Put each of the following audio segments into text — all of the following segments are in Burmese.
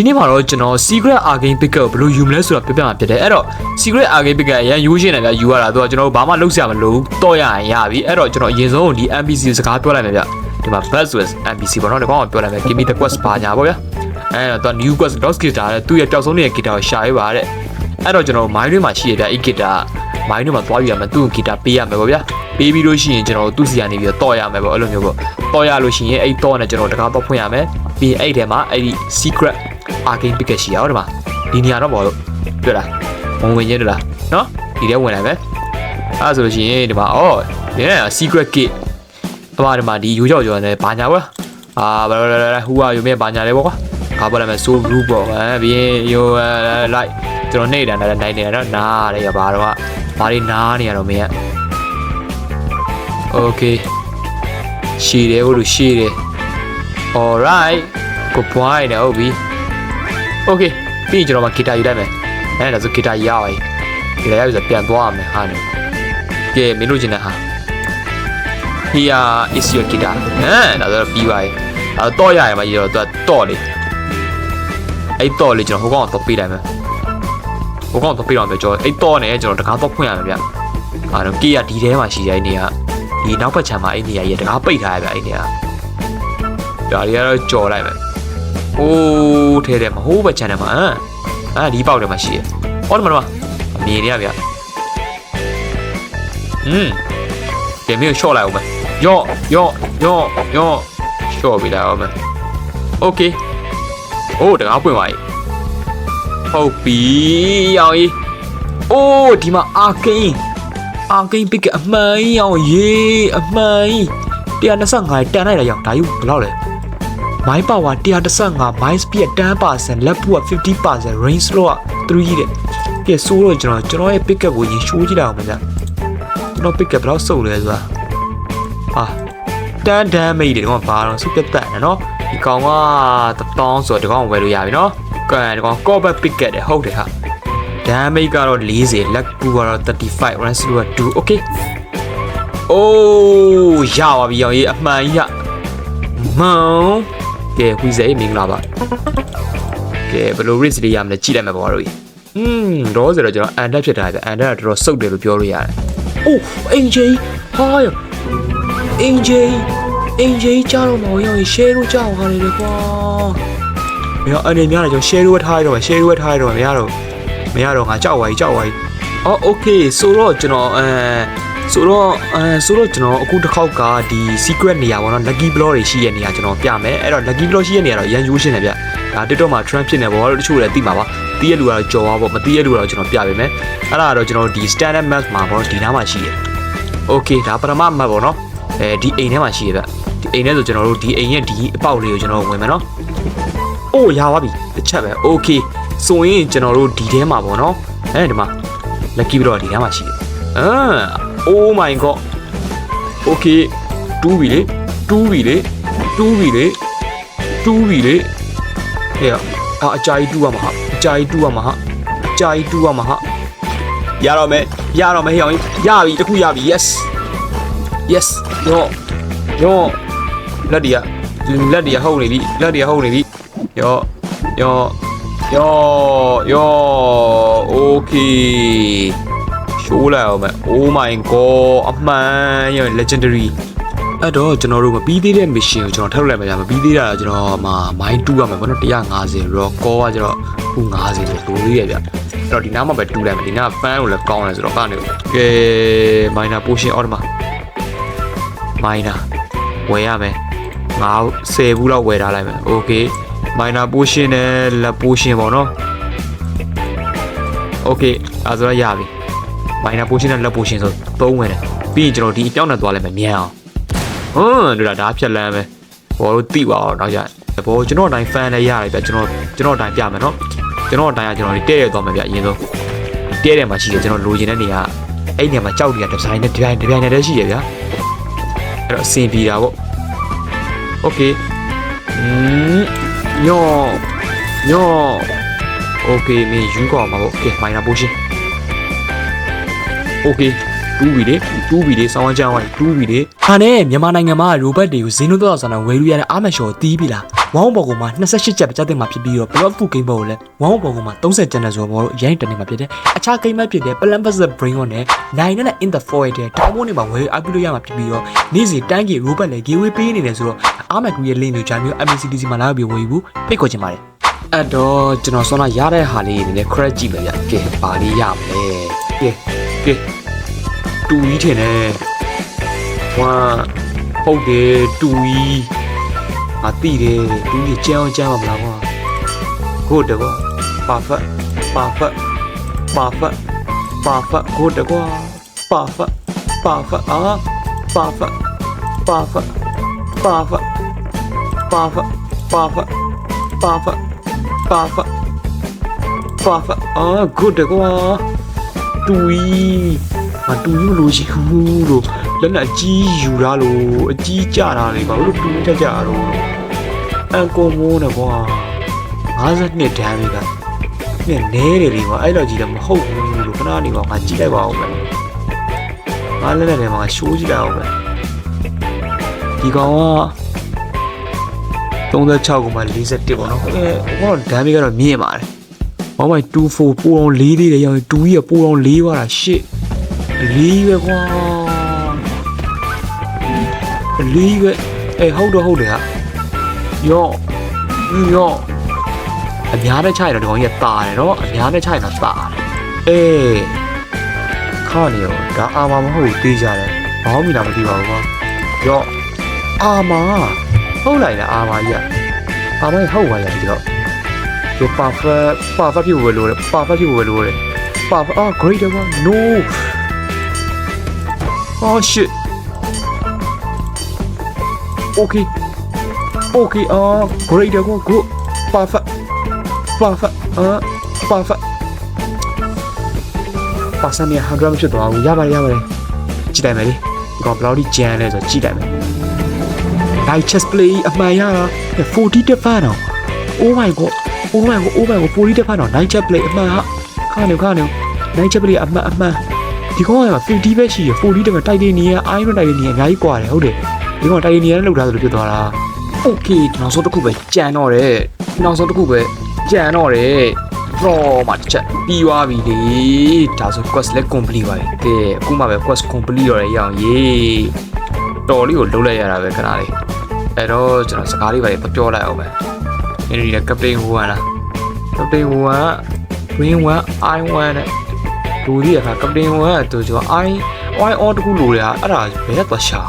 ဒီနေ့မှာတော့ကျွန်တော် secret arcane picker ကိုဘယ်လိုယူမလဲဆိုတာပြပြမှာဖြစ်တယ်အဲ့တော့ secret arcane picker အရင်ယူရှင်းတယ်ဗျယူရတာသူကကျွန်တော်တို့ဘာမှလုပ်စရာမလိုဘူးတော့ရရင်ရပြီအဲ့တော့ကျွန်တော်အရင်ဆုံးဒီ NPC ကိုစကားပြောလိုက်မယ်ဗျဒီမှာ buzz with NPC ပေါ့နော်ဒီကောင်ကပြောလိုက်မယ် give me the quest ဘာညာပေါ့ဗျအဲ့တော့သူက new quest lost guitar တဲ့သူ့ရဲ့ပျောက်ဆုံးနေတဲ့ guitar ကိုရှာရပါတဲ့အဲ့တော့ကျွန်တော် mind တွေမှာရှိရတဲ့အဲ့ guitar mind တွေမှာသွားယူရမယ်သူ့ကို guitar ပေးရမယ်ပေါ့ဗျပေးပြီးလို့ရှိရင်ကျွန်တော်သူ့စီကနေပြီးတော့တော့ရမယ်ပေါ့အဲ့လိုမျိုးပေါ့တော့ရလို့ရှိရင်အဲ့တော့နဲ့ကျွန်တော်တကားတော့ဖွင့်ရမယ်ပြီးရင်အဲ့ထဲမှာအဲ့ဒီ secret arcane picker ရှိရအောင်ဒီမှာဒီနေရာတော့ပေါ့လို့တွေ့လားဝင်ဝင်ချင်းတွေ့လားနော်ဒီထဲဝင်လာမယ်အဲ့ဆိုလို့ရှိရင်ဒီမှာအော်ဒီက secret gate အမဒီမှာဒီယူကြောက်ကြော်နေဘာညာကွာအာဘာလဲဟူဟာယူမဲ့ဘာညာလဲပေါ့ကွာဘာပေါ်လာမဲ့ soul group ပေါ့အဲပြီးရင်ယူ like ကျွန်တော်နေတာနဲ့နိုင်နေတာတော့နားရတယ်ဘာတော့ဘာတွေနားနေရတော့မင်းက okay ရှည်တယ်ဟုတ်လို့ရှည်တယ် alright ကိုပွားရတယ်ဟုတ်ပြီ okay ပြီးရင်ကျွန်တော်မှဂီတာယူလိုက်မယ်အဲဒါဆိုဂီတာရအောင်ဂီတာရပြီဆိုပြန်သွားရမယ်ဟာနေကဲမင်းတို့ကျင်တဲ့ဟာ here is your guitar အဲဒါဆိုပြီးပါရဲ့အဲတော့ရရမှာရတော့သူကတော့လေအဲ့တော့လေကျွန်တော်ဟိုကောင်တော့ပေးလိုက်မယ်ဟိုကောင်တော့ပေးတော့မယ်ကျွန်တော်အဲ့တော့နဲ့ကျွန်တော်တကားတော့ဖွင့်ရမယ်ဗျအာတော့ကေရဒီထဲမှာရှိတဲ့နေရာဒီနောက်ဘက်ခြမ်းမှာအဲ့နေရာကြီးတကားပိတ်ထားရဗျအဲ့နေရာဒါတွေကတော့ကြော်လိုက်မယ် အိုးထဲထဲမှာဟိုးဘက်ခြမ်းထဲမှာအာအာဒီပေါက်ထဲမှာရှိရဟောဒီမှာတော့အမြင်ရဗျอืมเดี๋ยวမျိုး short လိုက်အောင်မယ်ယော့ယော့ယော့ယော့ short ပေးလိုက်အောင်မယ်โอเคအိုးတကားပွင့်ပါ යි ဟုတ်ပြီရောင်ကြီးအိုးဒီမှာအာကိန်းအာကိန်းပစ်ကအမှန်ကြီးရောင်ရေးအမှန်ကြီး125တန်လိုက်တာရောင်ဒါယူဘယ်လောက်လဲ မိုင်းပါဝါ115 mind speed 10% left foot 50% range slow က3တဲ့ကဲဆိုတော့ကျွန်တော်ကျွန်တော်ရဲ့ pick up ကိုရင်ရှိုးကြည့်လိုက်အောင်မလားကျွန်တော် pick up ဘယ်လောက်စုပ်လဲဆိုတာဟာတန်တန်မိတ်တယ်ဒီကောင်ဘာတော့စုပ်တက်တက်နော်ဒီကောင်ကတောင်းဆိုတော့ဒီကောင်ဝယ်လို့ရပြီနော်ကဲဒီကောင် combat pick up တယ်ဟုတ်တယ်ဟာ damage ကတော့40လက်ကူကတော့35 run slow က2 okay အိုးရပါပြီရောင်ကြီးအမှန်ကြီးရမှန် ကဲဝီဇေးမင်္ဂလာပါကဲဘယ်လို risk တွေရမလဲကြည့်လိုက်မယ်ပေါ့တို့อืมတော့ဆိုတော့ကျွန်တော်အန်တက်ဖြစ်တာပဲအန်တက်ကတော်တော်စုပ်တယ်လို့ပြောလို့ရတယ်အိုးအင်ဂျီဟာအင်ဂျီအင်ဂျီကြားတော့မဟုတ်ရောင် share လို့ကြားသွားတယ်လေကွာမင်းအနေများတယ်ကျွန်တော် share လို့ထားရတော့မယ် share လို့ထားရတော့မယ်မရတော့မရတော့ငါကြောက်သွားပြီကြောက်သွားပြီအော် okay ဆိုတော့ကျွန်တော်အဲ ဆိုတော့အဲဆိုတော့ကျွန်တော်အခုတစ်ခေါက်ကဒီ secret နေရာပေါ့နော် lucky block တွေရှိတဲ့နေရာကျွန်တော်ပြမယ်အဲ့တော့ lucky block ရှိတဲ့နေရာတော့ရန်ယူရှင်းတယ်ဗျဒါ TikTok မှာ trend ဖြစ်နေပေါ့တချို့လည်းသိမှာပါသိရလူကတော့ကြော်သွားပေါ့မသိရလူကတော့ကျွန်တော်ပြပေးမယ်အဲ့ဒါကတော့ကျွန်တော်ဒီ standard map မှာပေါ့ဒီနားမှာရှိတယ် okay ဒါပထမ map ပေါ့နော်အဲဒီအိမ်ထဲမှာရှိရဗျဒီအိမ်ထဲဆိုကျွန်တော်တို့ဒီအိမ်ရဲ့ဒီအပေါက်လေးကိုကျွန်တော်ဝင်မယ်နော်အိုးရပါပြီတစ်ချက်ပဲ okay ဆိုရင်ကျွန်တော်တို့ဒီထဲမှာပေါ့နော်အဲဒီမှာ lucky block ဒီထဲမှာရှိတယ်အာ oh my god okay တူးပြီလေတူးပြီလေတူးပြီလေတူးပြီလေဟဲ့အာအကြာကြီးတူးရမှာဟာအကြာကြီးတူးရမှာဟာအကြာကြီးတူးရမှာဟာရတော့မယ်ရတော့မယ်ဟဲ့အောင်ရပြီတခုရပြီ yes yes ယောယောလက်ဒီကလက်ဒီကဟုတ်နေပြီလက်ဒီကဟုတ်နေပြီယောယောယောယော okay ရှိုးလိုက်အောင်မယ် oh my god အမှန်ရ legendary အဲ့တော့ကျွန်တော်တို့မပြီးသေးတဲ့ mission ကိုကျွန်တော်ထုတ်လိုက်မှာကြာမပြီးသေးတာကကျွန်တော်မှာ mine 2ရမယ်ဘောနော်150 raw core ကကျွန်တော်ခု90ဆိုလိုလေးရဗျအဲ့တော့ဒီနားမှာပဲတူလိုက်မယ်ဒီနား fan ကိုလည်းကောင်းတယ်ဆိုတော့ကနေကဲ minor potion အော်ဒီမှာ minor ဝယ်ရမယ်ငါ10ဘူးလောက်ဝယ်ထားလိုက်မယ် okay minor potion နဲ့ lab potion ပေါ့နော် okay အဲဆိုတော့ရပြီ minor potion နဲ့ lab potion ဆိုသုံးဝင်တယ်ပြီးရင်ကျွန်တော်ဒီအပြောင်းနဲ့သွားလိုက်မယ်မြန်အောင်ဟွန်းတို့ဒါဖြတ်လန်းပဲဘောတို့တိပါအောင်တော့ကြာဘောကျွန်တော်အတိုင်း fan လည်းရတယ်ဗျကျွန်တော်ကျွန်တော်အတိုင်းပြမယ်နော်ကျွန်တော်အတိုင်းကကျွန်တော်ဒီတဲ့ရသွားမယ်ဗျအရင်ဆုံးတဲ့တယ်မှာရှိတယ်ကျွန်တော်လိုချင်တဲ့နေရာအဲ့နေရာမှာကြောက်တွေကဒီဇိုင်းနဲ့ဒီပိုင်းဒီပိုင်းနဲ့တည်းရှိရဗျအဲ့တော့အဆင်ပြေတာပေါ့ okay อืมညောညော okay မင်းယူကောမှာပေါ့ okay minor potion okay တူးပြီလေတူးပြီလေစောင်းကြမ်းဝိုင်းတူးပြီလေဟာနဲ့မြန်မာနိုင်ငံမှာရိုဘတ်တွေကိုဈေးနှုန်းတော့ဆန်တော့ဝယ်လို့ရတဲ့အာမန်ရှော်တီးပြီလားဝေါင်းဘော်ကောင်မှာ28ချက်ပြတ်တဲ့မှာဖြစ်ပြီးတော့ block food game ဘော်ကိုလည်းဝေါင်းဘော်ကောင်မှာ30ကျန်တယ်ဆိုတော့ရိုင်းတနေမှာဖြစ်တယ်အခြား game ဖြစ်တဲ့ plan versus brain ကိုနဲ့နိုင်နဲ့ in the void တဲ့တောင်းမိုးနေမှာဝယ်အပ်ပြီးလို့ရမှာဖြစ်ပြီးတော့နေ့စဉ်တန်းကြီး robot လည်း giveaway ပေးနေတယ်ဆိုတော့အားမကူရဲ့ link မျိုးချာမျိုး MCDC မှာလာပြီးဝယ်ယူဖိတ်ခေါ်ချင်ပါတယ်အဲ့တော့ကျွန်တော်ဆောင်းလာရတဲ့ဟာလေးနည်းနည်း credit ကြည့်မယ်ဗျကဲပါလေးရမလဲကဲ ကဲတူကြီးထင်တယ်ဝါဟုတ်တယ်တူကြီးငါတိတယ်တူကြီးကြမ်းအောင်ကြမ်းပါမလားကွာဟုတ်တယ်ကွာ perfect perfect perfect perfect ဟုတ်တယ်ကွာ perfect perfect အာ perfect perfect perfect perfect perfect perfect perfect perfect အာ good တယ်ကွာတူကြီးငါ တူကြီးမလို့ရှိဘူးလို့လက်နဲ့အကြီးယူတာလို့အကြီးကြတာလေကွာဘလို့တူကြီးတက်ကြတာတော့အန်ကိုမိုးနဲ့ကွာ52တန်းလေးကနည်းနဲတယ်လေကွာအဲ့တော့ကြီးလည်းမဟုတ်ဘူးလို့ခဏနေပါငါကြည့်လိုက်ပါဦးမယ်ငါလည်းလည်းလည်းငါရှိုးကြည့်လိုက်အောင်မယ်ဒီကောင်က36ကိုမှ41ပေါ့နော်အဲဟောဒမ်းလေးကတော့မြင့်ပါတယ် ဘာမှ24ပိုအောင်4သေးတယ်ရော2ကြီးကပိုအောင်4ပါတာရှစ်4ပဲကွာ4ပဲအေးဟုတ်တော့ဟုတ်တယ်ဟာယော့ယော့အများနဲ့ချိုက်တော့ဒီကောင်ကြီးကတာတယ်နော်အများနဲ့ချိုက်တော့တာတယ်အေးခါနေရောဒါအာမမဟုတ်ဘူးတေးကြတယ်ဘောင်းမိတာမသိပါဘူးကွာယော့အာမဟုတ်လိုက်လားအာမကြီးကအာမကြီးဟုတ်ပါရဲ့ဒီတော့ ဒီ perfect perfect ဖြစ်ဝယ်လို့လေ perfect ဖြစ်ဝယ်လို့လေ perfect အာ great တယ်ကွာ no oh shit okay Okay, uh, great, uh, good, perfect, perfect, uh, perfect. ပါစမ်းနေ100မဖြစ်သွားဘူးရပါတယ်ရပါတယ်ကြည့်လိုက်မယ်လေဒီကောင်ဘယ်လောက်ထိကြမ်းလဲဆိုတော့ကြည့်လိုက်မယ် Night chess play အမှန်ရတာ40တက်ဖန်တော့ Oh my god Oh my god Oh my god 40တက်ဖန်တော့ Night chess play အမှန်ဟာခါနေခါနေ Night chess play အမှန်အမှန်ဒီကောင်က50ပဲရှိရ40တက်ဖန်တိုက်နေနေရ iron တိုက်နေနေအများကြီးกว่าတယ်ဟုတ်တယ်ဒီကောင်တိုက်နေနေရလောက်ထားသလိုဖြစ်သွားတာ โอเคနောက်ဆုံးတစ်ခုပဲကြံတော့တယ်နောက်ဆုံးတစ်ခုပဲကြံတော့တယ် draw မှာတစ်ချက်ပြီးသွားပြီလေဒါဆို quest လည်း complete ပါပြီကဲအခုမှပဲ quest complete တော့ရရအောင်ရေးတော်လေးကိုလုံးလိုက်ရတာပဲခဏလေးအဲ့တော့ကျွန်တော်စကားလေးပါလေးပြောလိုက်အောင်ပဲ ဒီနေ့က captain ဟိုကလား captain ဟိုက win 1 i 1နဲ့လူကြီးက captain ဟိုကသူကျွန်တော် i i on တခုလိုတယ်အဲ့ဒါဘယ်ရသွားရှာ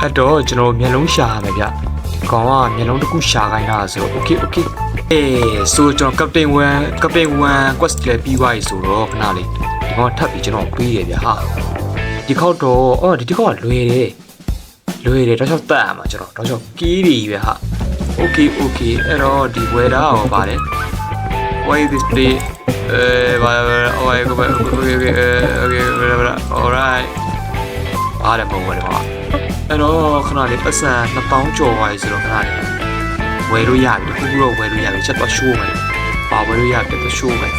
အဲ့တော့ကျွန်တော်မျက်လုံးရှာရမယ်ဗျဒီကောင်ကမျက်လုံးတစ်ခုရှာခိုင်းတာဆိုတော့ okay okay အေးဆိုကျွန်တော် captain 1 captain 1 quest လည်းပြီးသွားပြီဆိုတော့ခဏလေးဒီကောင်ထပ်ပြီးကျွန်တော်ပြီးရဗျဟာဒီခေါက်တော့အော်ဒီဒီခေါက်ကလွယ်တယ်လွယ်တယ်တော့ချက်တက်ရမှာကျွန်တော်တော့ချက်ကီးတွေပဲဟာ okay okay အဲ့တော့ဒီ weather ရောပါတယ် why this play အဲဘာဘာ okay okay okay okay okay alright အားလည်းမဟုတ်ဘူးကွာအဲ့တော့ခဏလေးပတ်စံ2000ကျော်သွားပြီဆိုတော့ခဏလေးဝယ်လို့ရပြီခုခုတော့ဝယ်လို့ရပြီချက်တော့ show မယ်ပါဝယ်လို့ရပြီတော့ show မယ်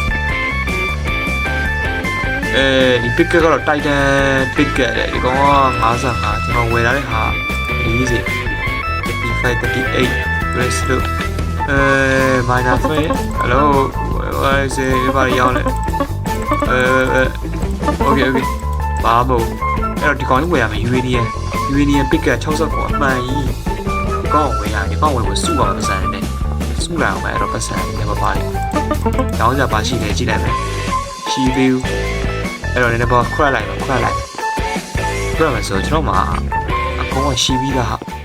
အဲဒီ picker ကတော့ Titan picker တဲ့ဒီကောင်က55ကျွန်တော်ဝယ်လာတဲ့ဟာ40 35 38 press လို့အဲ minor frame hello what is it ဘာရောင်းလဲအဲ okay okay ဘာမို့အဲ့တော့ဒီကောင်ကြီးဝယ်ရမယ် uranium uranium picker 60ကိုအမှန်ကြီးဒီကောင်ဝယ်ရတယ်ဒီကောင်ဝယ်ကိုစုအောင်ပတ်စံနဲ့စုလာအောင်ပဲအဲ့တော့ပတ်စံနဲ့မပါဘူးတောင်းကြပါရှိနေကြည့်လိုက်မယ်ရှိသေးဘူးအဲ့တော့နည်းနည်းပါခွက်လိုက်ပါခွက်လိုက်ခွက်မယ်ဆိုတော့ကျွန်တော်မှာအကောင်ကရှိပြီးသားဟာ